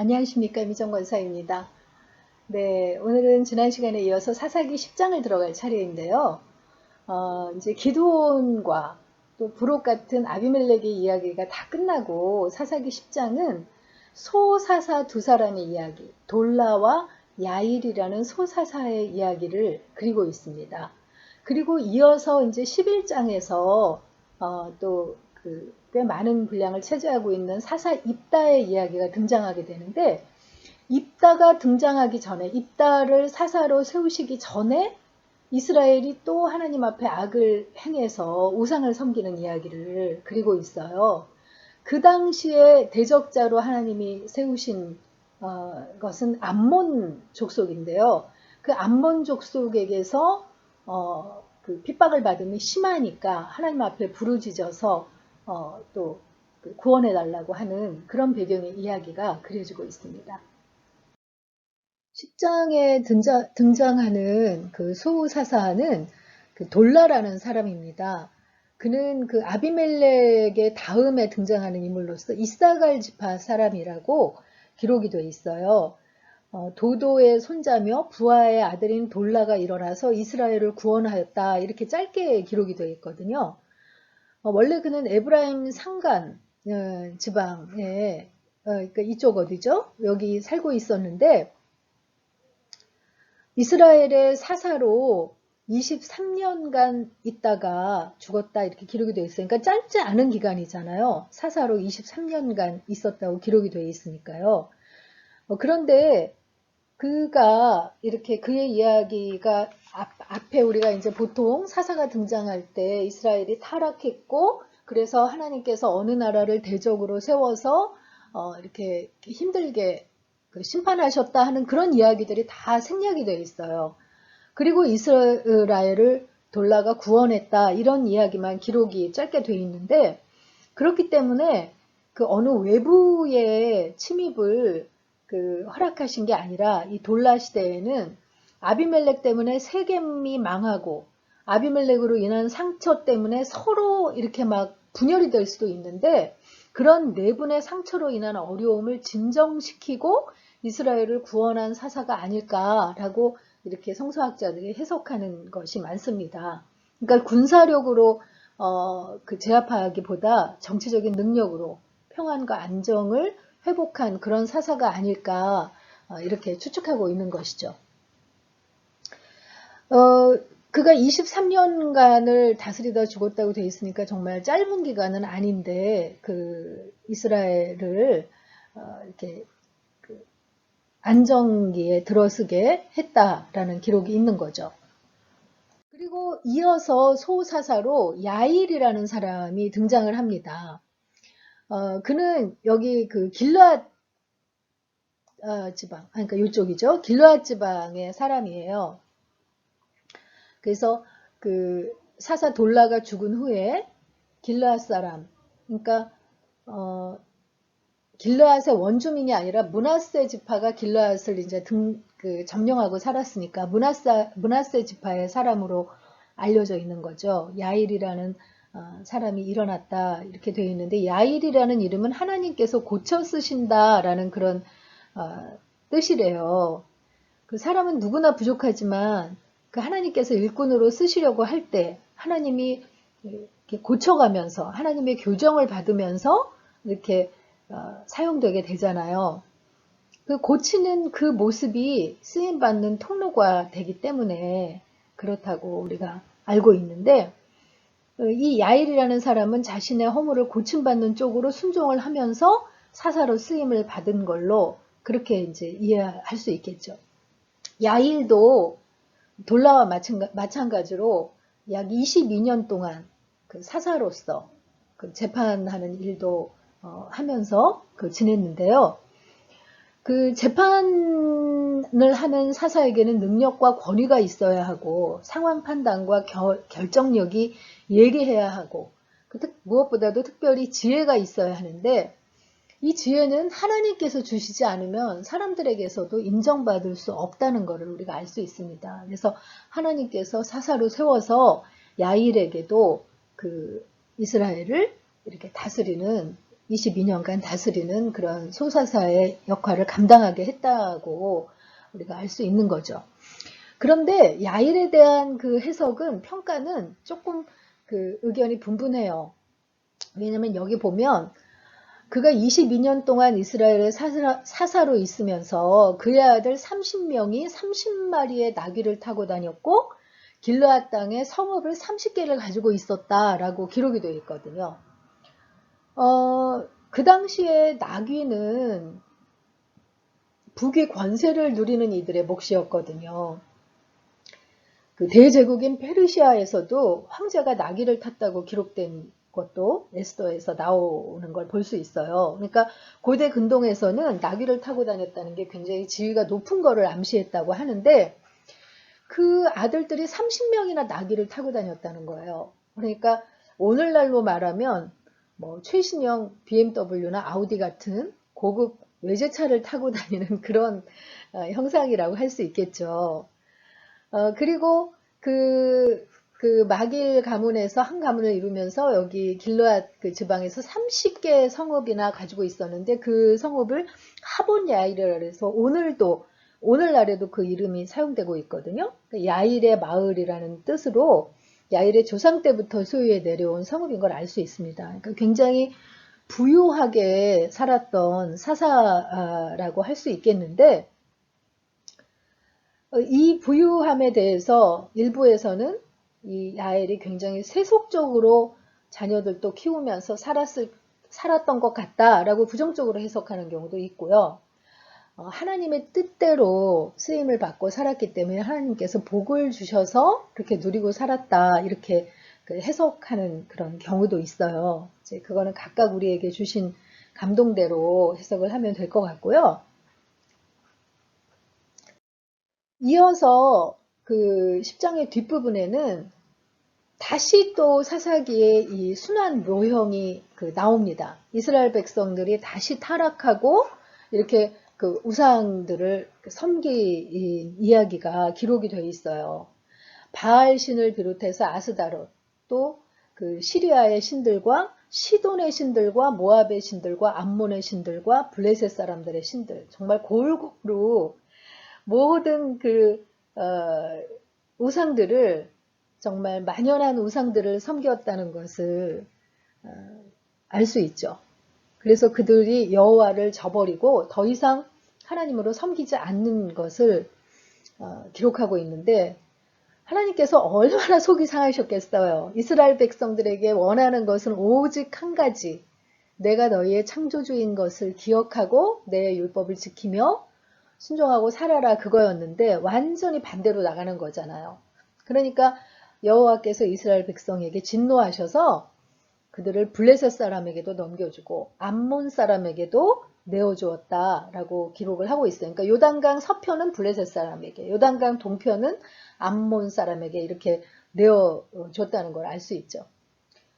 안녕하십니까 미정권사입니다. 네, 오늘은 지난 시간에 이어서 사사기 10장을 들어갈 차례인데요. 어, 이제 기도원과 또 부록 같은 아비멜렉의 이야기가 다 끝나고 사사기 10장은 소사사 두 사람의 이야기, 돌라와 야일이라는 소사사의 이야기를 그리고 있습니다. 그리고 이어서 이제 11장에서 어, 또 그 꽤 많은 분량을 차지하고 있는 사사 입다의 이야기가 등장하게 되는데 입다가 등장하기 전에 입다를 사사로 세우시기 전에 이스라엘이 또 하나님 앞에 악을 행해서 우상을 섬기는 이야기를 그리고 있어요. 그 당시에 대적자로 하나님이 세우신 어, 것은 암몬 족속인데요. 그 암몬 족속에게서 어, 그 핍박을 받음이 심하니까 하나님 앞에 부르짖어서 어, 또 구원해 달라고 하는 그런 배경의 이야기가 그려지고 있습니다. 10장에 등장, 등장하는 그 소사사는 그 돌라라는 사람입니다. 그는 그 아비멜렉의 다음에 등장하는 인물로서 이사갈 지파 사람이라고 기록이 되어 있어요. 어, 도도의 손자며 부하의 아들인 돌라가 일어나서 이스라엘을 구원하였다 이렇게 짧게 기록이 되어 있거든요. 어, 원래 그는 에브라임 상간 어, 지방에 어, 그러니까 이쪽 어디죠? 여기 살고 있었는데 이스라엘의 사사로 23년간 있다가 죽었다 이렇게 기록이 되어 있어요. 그러니까 짧지 않은 기간이잖아요. 사사로 23년간 있었다고 기록이 되어 있으니까요. 어, 그런데 그가 이렇게 그의 이야기가 앞, 에 우리가 이제 보통 사사가 등장할 때 이스라엘이 타락했고 그래서 하나님께서 어느 나라를 대적으로 세워서 어, 이렇게 힘들게 그 심판하셨다 하는 그런 이야기들이 다 생략이 되어 있어요. 그리고 이스라엘을 돌라가 구원했다 이런 이야기만 기록이 짧게 되어 있는데 그렇기 때문에 그 어느 외부의 침입을 그 허락하신 게 아니라 이 돌라 시대에는 아비멜렉 때문에 세겜이 망하고 아비멜렉으로 인한 상처 때문에 서로 이렇게 막 분열이 될 수도 있는데 그런 내분의 상처로 인한 어려움을 진정시키고 이스라엘을 구원한 사사가 아닐까라고 이렇게 성서학자들이 해석하는 것이 많습니다. 그러니까 군사력으로 어, 그 제압하기보다 정치적인 능력으로 평안과 안정을 회복한 그런 사사가 아닐까 어, 이렇게 추측하고 있는 것이죠. 어, 그가 23년간을 다스리다 죽었다고 되어 있으니까 정말 짧은 기간은 아닌데 그 이스라엘을 어, 이렇게 그 안정기에 들어서게 했다라는 기록이 있는 거죠. 그리고 이어서 소사사로 야일이라는 사람이 등장을 합니다. 어, 그는 여기 그 길르앗 어, 지방, 그러니까 이쪽이죠. 길르앗 지방의 사람이에요. 그래서 그 사사 돌라가 죽은 후에 길르앗 사람, 그러니까 어, 길르앗의 원주민이 아니라 문하세 지파가 길르앗을 이제 등, 그 점령하고 살았으니까 문하세, 문하세 지파의 사람으로 알려져 있는 거죠. 야일이라는 어, 사람이 일어났다 이렇게 되어 있는데 야일이라는 이름은 하나님께서 고쳐 쓰신다라는 그런 어, 뜻이래요. 그 사람은 누구나 부족하지만 그 하나님께서 일꾼으로 쓰시려고 할 때 하나님이 이렇게 고쳐가면서 하나님의 교정을 받으면서 이렇게 어, 사용되게 되잖아요. 그 고치는 그 모습이 쓰임받는 통로가 되기 때문에 그렇다고 우리가 알고 있는데 어, 이 야일이라는 사람은 자신의 허물을 고침받는 쪽으로 순종을 하면서 사사로 쓰임을 받은 걸로 그렇게 이제 이해할 수 있겠죠. 야일도 돌라와 마찬가 지로 약 22년 동안 그 사사로서 그 재판하는 일도 어, 하면서 그 지냈는데요. 그 재판을 하는 사사에게는 능력과 권위가 있어야 하고 상황 판단과 결, 결정력이 예리해야 하고 그 특, 무엇보다도 특별히 지혜가 있어야 하는데 이 지혜는 하나님께서 주시지 않으면 사람들에게서도 인정받을 수 없다는 것을 우리가 알 수 있습니다. 그래서 하나님께서 사사로 세워서 야일에게도 그 이스라엘을 이렇게 다스리는 22년간 다스리는 그런 소사사의 역할을 감당하게 했다고 우리가 알 수 있는 거죠. 그런데 야일에 대한 그 해석은 평가는 조금 그 의견이 분분해요. 왜냐면 여기 보면 그가 22년 동안 이스라엘의 사사, 로 있으면서 그의 아들 30명이 30마리의 나귀를 타고 다녔고 길르앗 땅에 성읍을 30개를 가지고 있었다라고 기록이 되어 있거든요. 어, 그 당시에 나귀는 북의 권세를 누리는 이들의 몫이었거든요. 그 대제국인 페르시아에서도 황제가 나귀를 탔다고 기록된 것도 에스더에서 나오는 걸 볼 수 있어요. 그러니까 고대 근동에서는 나귀를 타고 다녔다는 게 굉장히 지위가 높은 거를 암시했다고 하는데 그 아들들이 30명이나 나귀를 타고 다녔다는 거예요. 그러니까 오늘날로 말하면 뭐 최신형 BMW나 아우디 같은 고급 외제차를 타고 다니는 그런 어, 형상이라고 할 수 있겠죠. 어, 그리고 그, 그 마길 가문에서 한 가문을 이루면서 여기 길르앗 그 지방에서 30개 성읍이나 가지고 있었는데 그 성읍을 하본 야일이라 해서 오늘도 오늘날에도 그 이름이 사용되고 있거든요. 그 야일의 마을이라는 뜻으로 야일의 조상 때부터 소유해 내려온 성읍인 걸 알 수 있습니다. 그러니까 굉장히 부유하게 살았던 사사라고 할 수 있겠는데 어, 이 부유함에 대해서 일부에서는 이 야엘이 굉장히 세속적으로 자녀들도 키우면서 살았을, 살았던 것 같다라고 부정적으로 해석하는 경우도 있고요. 어, 하나님의 뜻대로 쓰임을 받고 살았기 때문에 하나님께서 복을 주셔서 그렇게 누리고 살았다 이렇게 그 해석하는 그런 경우도 있어요. 이제 그거는 각각 우리에게 주신 감동대로 해석을 하면 될 것 같고요. 이어서 그 10장의 뒷부분에는 다시 또 사사기의 이 순환 묘형이 그 나옵니다. 이스라엘 백성들이 다시 타락하고 이렇게 그 우상들을 섬기 이야기가 기록이 되어 있어요. 바알 신을 비롯해서 아스다롯 또 그 시리아의 신들과 시돈의 신들과 모압의 신들과 암몬의 신들과 블레셋 사람들의 신들 정말 골고루 모든 그 어, 우상들을 정말 만연한 우상들을 섬겼다는 것을 어, 알수 있죠. 그래서 그들이 여호와를 저버리고 더 이상 하나님으로 섬기지 않는 것을 어, 기록하고 있는데 하나님께서 얼마나 속이 상하셨겠어요. 이스라엘 백성들에게 원하는 것은 오직 한 가지. 내가 너희의 창조주인 것을 기억하고 내 율법을 지키며 순종하고 살아라 그거였는데 완전히 반대로 나가는 거잖아요. 그러니까 여호와께서 이스라엘 백성에게 진노하셔서 그들을 블레셋 사람에게도 넘겨주고 암몬 사람에게도 내어주었다라고 기록을 하고 있어요. 그러니까 요단강 서편은 블레셋 사람에게, 요단강 동편은 암몬 사람에게 이렇게 내어줬다는 걸 알 수 있죠.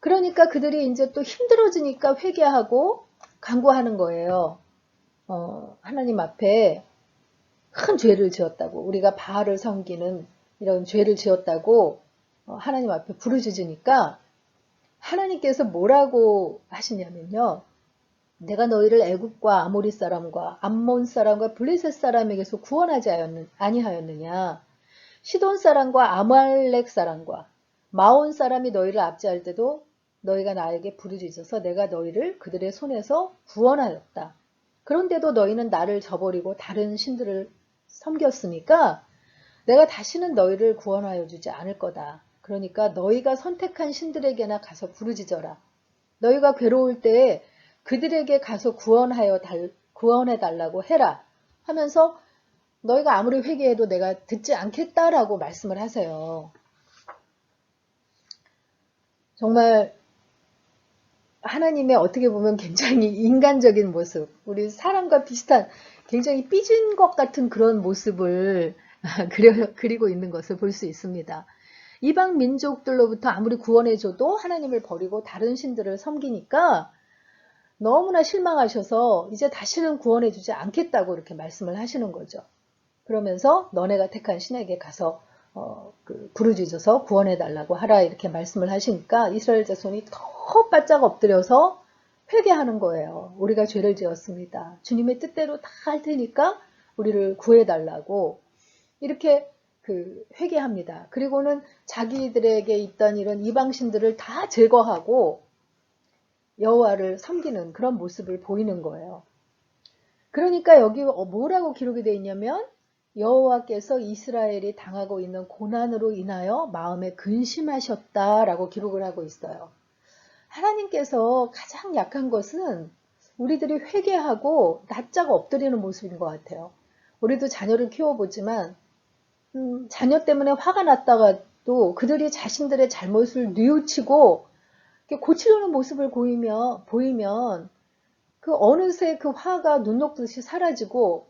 그러니까 그들이 이제 또 힘들어지니까 회개하고 강구하는 거예요. 어, 하나님 앞에 큰 죄를 지었다고 우리가 바알을 섬기는 이런 죄를 지었다고 어, 하나님 앞에 부르짖으니까 하나님께서 뭐라고 하시냐면요. 내가 너희를 애굽과 아모리 사람과 암몬 사람과 블레셋 사람에게서 구원하지 아니하였느냐. 시돈 사람과 아말렉 사람과 마온 사람이 너희를 압제할 때도 너희가 나에게 부르짖어서 내가 너희를 그들의 손에서 구원하였다. 그런데도 너희는 나를 저버리고 다른 신들을 섬겼으니까 내가 다시는 너희를 구원하여 주지 않을 거다. 그러니까 너희가 선택한 신들에게나 가서 부르짖어라. 너희가 괴로울 때에 그들에게 가서 구원하여 달, 구원해 달라고 해라. 하면서 너희가 아무리 회개해도 내가 듣지 않겠다라고 말씀을 하세요. 정말 하나님의 어떻게 보면 굉장히 인간적인 모습, 우리 사람과 비슷한 굉장히 삐진 것 같은 그런 모습을 그려, 그리고 있는 것을 볼 수 있습니다. 이방 민족들로부터 아무리 구원해줘도 하나님을 버리고 다른 신들을 섬기니까 너무나 실망하셔서 이제 다시는 구원해주지 않겠다고 이렇게 말씀을 하시는 거죠. 그러면서 너네가 택한 신에게 가서 어, 그 부르짖어서 구원해달라고 하라 이렇게 말씀을 하시니까 이스라엘 자손이 더 바짝 엎드려서 회개하는 거예요. 우리가 죄를 지었습니다. 주님의 뜻대로 다 할 테니까 우리를 구해달라고 이렇게 그 회개합니다. 그리고는 자기들에게 있던 이런 이방신들을 다 제거하고 여호와를 섬기는 그런 모습을 보이는 거예요. 그러니까 여기 뭐라고 기록이 되어 있냐면 여호와께서 이스라엘이 당하고 있는 고난으로 인하여 마음에 근심하셨다라고 기록을 하고 있어요. 하나님께서 가장 약한 것은 우리들이 회개하고 낯자고 엎드리는 모습인 것 같아요. 우리도 자녀를 키워보지만 음, 자녀 때문에 화가 났다가도 그들이 자신들의 잘못을 뉘우치고 고치려는 모습을 보이며, 보이면 그 어느새 그 화가 눈 녹듯이 사라지고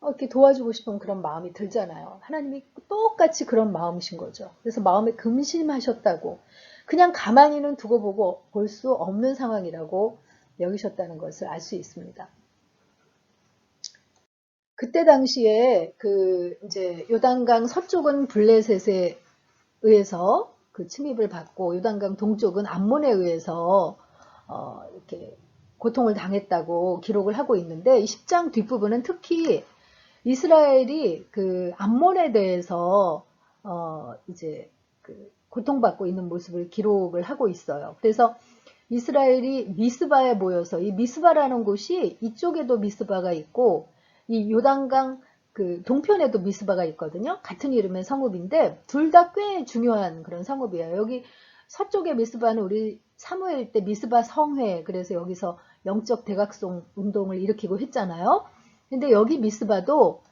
어, 이렇게 도와주고 싶은 그런 마음이 들잖아요. 하나님이 똑같이 그런 마음이신 거죠. 그래서 마음에 금심하셨다고 그냥 가만히는 두고 보고 볼 수 없는 상황이라고 여기셨다는 것을 알 수 있습니다. 그때 당시에 그 이제 요단강 서쪽은 블레셋에 의해서 그 침입을 받고 요단강 동쪽은 암몬에 의해서 어 이렇게 고통을 당했다고 기록을 하고 있는데 이 10장 뒷부분은 특히 이스라엘이 그 암몬에 대해서 어 이제 그 고통받고 있는 모습을 기록을 하고 있어요. 그래서 이스라엘이 미스바에 모여서 이 미스바라는 곳이 이쪽에도 미스바가 있고 이 요단강 그 동편에도 미스바가 있거든요. 같은 이름의 성읍인데 둘 다 꽤 중요한 그런 성읍이에요. 여기 서쪽의 미스바는 우리 사무엘 때 미스바 성회 그래서 여기서 영적 대각성 운동을 일으키고 했잖아요. 근데 여기 미스바도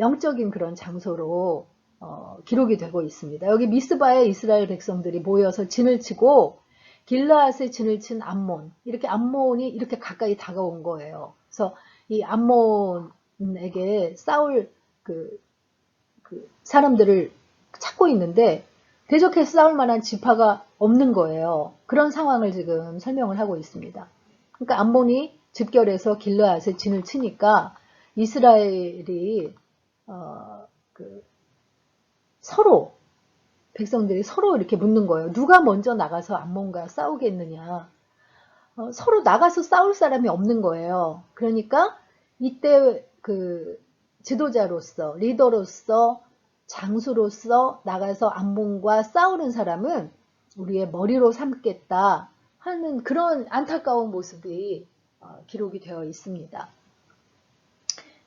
영적인 그런 장소로 어, 기록이 되고 있습니다. 여기 미스바에 이스라엘 백성들이 모여서 진을 치고 길라앗에 진을 친 암몬 이렇게 암몬이 이렇게 가까이 다가온 거예요. 그래서 이 암몬 에게 싸울 그, 그 사람들을 찾고 있는데 대적해서 싸울 만한 지파가 없는 거예요. 그런 상황을 지금 설명을 하고 있습니다. 그러니까 암몬이 집결해서 길라앗에 진을 치니까 이스라엘이 어, 그 서로 백성들이 서로 이렇게 묻는 거예요. 누가 먼저 나가서 암몬과 싸우겠느냐. 어, 서로 나가서 싸울 사람이 없는 거예요. 그러니까 이때 그 지도자로서 리더로서 장수로서 나가서 암몬과 싸우는 사람은 우리의 머리로 삼겠다 하는 그런 안타까운 모습이 어, 기록이 되어 있습니다.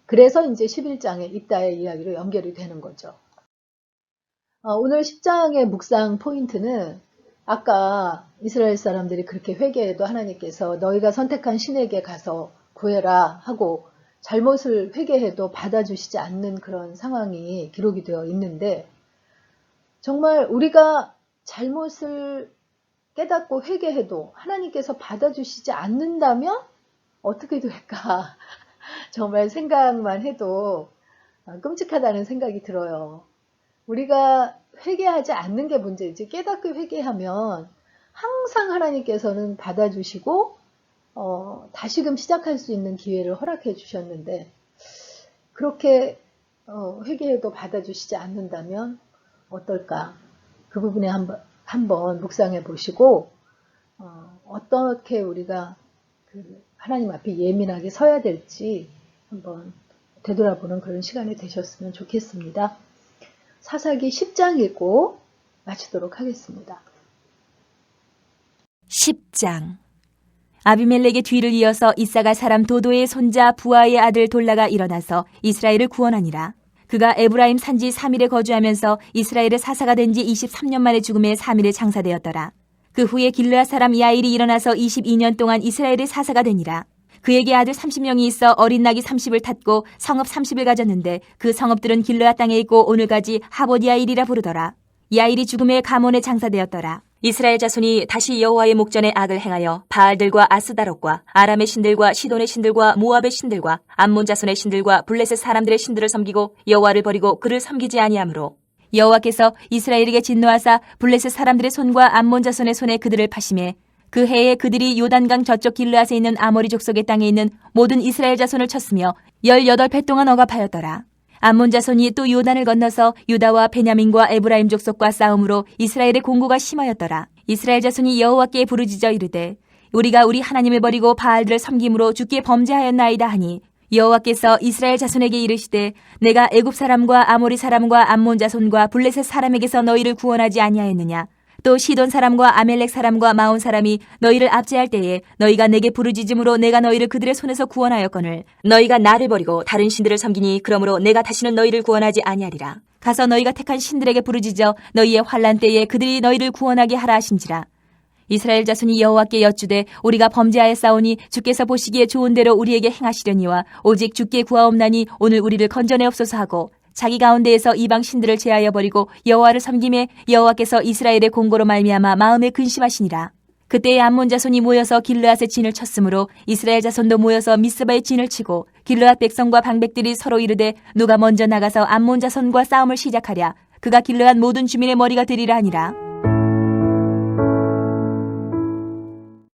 그래서 이제 11장에 이따의 이야기로 연결이 되는 거죠. 어, 오늘 10장의 묵상 포인트는 아까 이스라엘 사람들이 그렇게 회개해도 하나님께서 너희가 선택한 신에게 가서 구해라 하고 잘못을 회개해도 받아주시지 않는 그런 상황이 기록이 되어 있는데 정말 우리가 잘못을 깨닫고 회개해도 하나님께서 받아주시지 않는다면 어떻게 될까 정말 생각만 해도 끔찍하다는 생각이 들어요. 우리가 회개하지 않는 게 문제지 깨닫고 회개하면 항상 하나님께서는 받아주시고 어, 다시금 시작할 수 있는 기회를 허락해 주셨는데 그렇게 어, 회개해도 받아주시지 않는다면 어떨까 그 부분에 한번 한번 묵상해 보시고 어, 떻게 우리가 그 하나님 앞에 예민하게 서야 될지 한번 되돌아보는 그런 시간이 되셨으면 좋겠습니다. 사사기 10장 읽고 마치도록 하겠습니다. 10장 아비멜렉의 뒤를 이어서 이사가 사람 도도의 손자 부하의 아들 돌라가 일어나서 이스라엘을 구원하니라. 그가 에브라임 산지 3일에 거주하면서 이스라엘의 사사가 된 지 23년 만에 죽음에 3일에 장사되었더라. 그 후에 길르아 사람 야일이 일어나서 22년 동안 이스라엘의 사사가 되니라. 그에게 아들 30명이 있어 어린 낙이 30을 탔고 성읍 30을 가졌는데 그 성읍들은 길르아 땅에 있고 오늘까지 하보디아일이라 부르더라. 야일이 죽음의 가문에 장사되었더라. 이스라엘 자손이 다시 여호와의 목전에 악을 행하여 바알들과 아스다롯과 아람의 신들과 시돈의 신들과 모압의 신들과 암몬 자손의 신들과 블레셋 사람들의 신들을 섬기고 여호와를 버리고 그를 섬기지 아니하므로 여호와께서 이스라엘에게 진노하사 블레셋 사람들의 손과 암몬 자손의 손에 그들을 파심해 그 해에 그들이 요단강 저쪽 길르앗에 있는 아모리 족속의 땅에 있는 모든 이스라엘 자손을 쳤으며 18배 동안 억압하였더라. 암몬 자손이 또 요단을 건너서 유다와 베냐민과 에브라임 족속과 싸움으로 이스라엘의 공고가 심하였더라. 이스라엘 자손이 여호와께 부르짖어 이르되 우리가 우리 하나님을 버리고 바알들을 섬김으로 주께 범죄하였나이다 하니 여호와께서 이스라엘 자손에게 이르시되 내가 애굽 사람과 아모리 사람과 암몬 자손과 블레셋 사람에게서 너희를 구원하지 아니하였느냐 또 시돈 사람과 아멜렉 사람과 마온 사람이 너희를 압제할 때에 너희가 내게 부르짖음으로 내가 너희를 그들의 손에서 구원하였거늘 너희가 나를 버리고 다른 신들을 섬기니 그러므로 내가 다시는 너희를 구원하지 아니하리라. 가서 너희가 택한 신들에게 부르짖어 너희의 환란 때에 그들이 너희를 구원하게 하라 하신지라. 이스라엘 자손이 여호와께 여쭈되 우리가 범죄하였사오니 주께서 보시기에 좋은 대로 우리에게 행하시려니와 오직 주께 구하옵나니 오늘 우리를 건져내옵소서 하고 자기 가운데에서 이방 신들을 제하여 버리고 여호와를 섬김에 여호와께서 이스라엘의 공고로 말미암아 마음에 근심하시니라. 그때에 암몬 자손이 모여서 길르앗의 진을 쳤으므로 이스라엘 자손도 모여서 미스바의 진을 치고 길르앗 백성과 방백들이 서로 이르되 누가 먼저 나가서 암몬 자손과 싸움을 시작하랴 그가 길르앗 모든 주민의 머리가 되리라 하니라.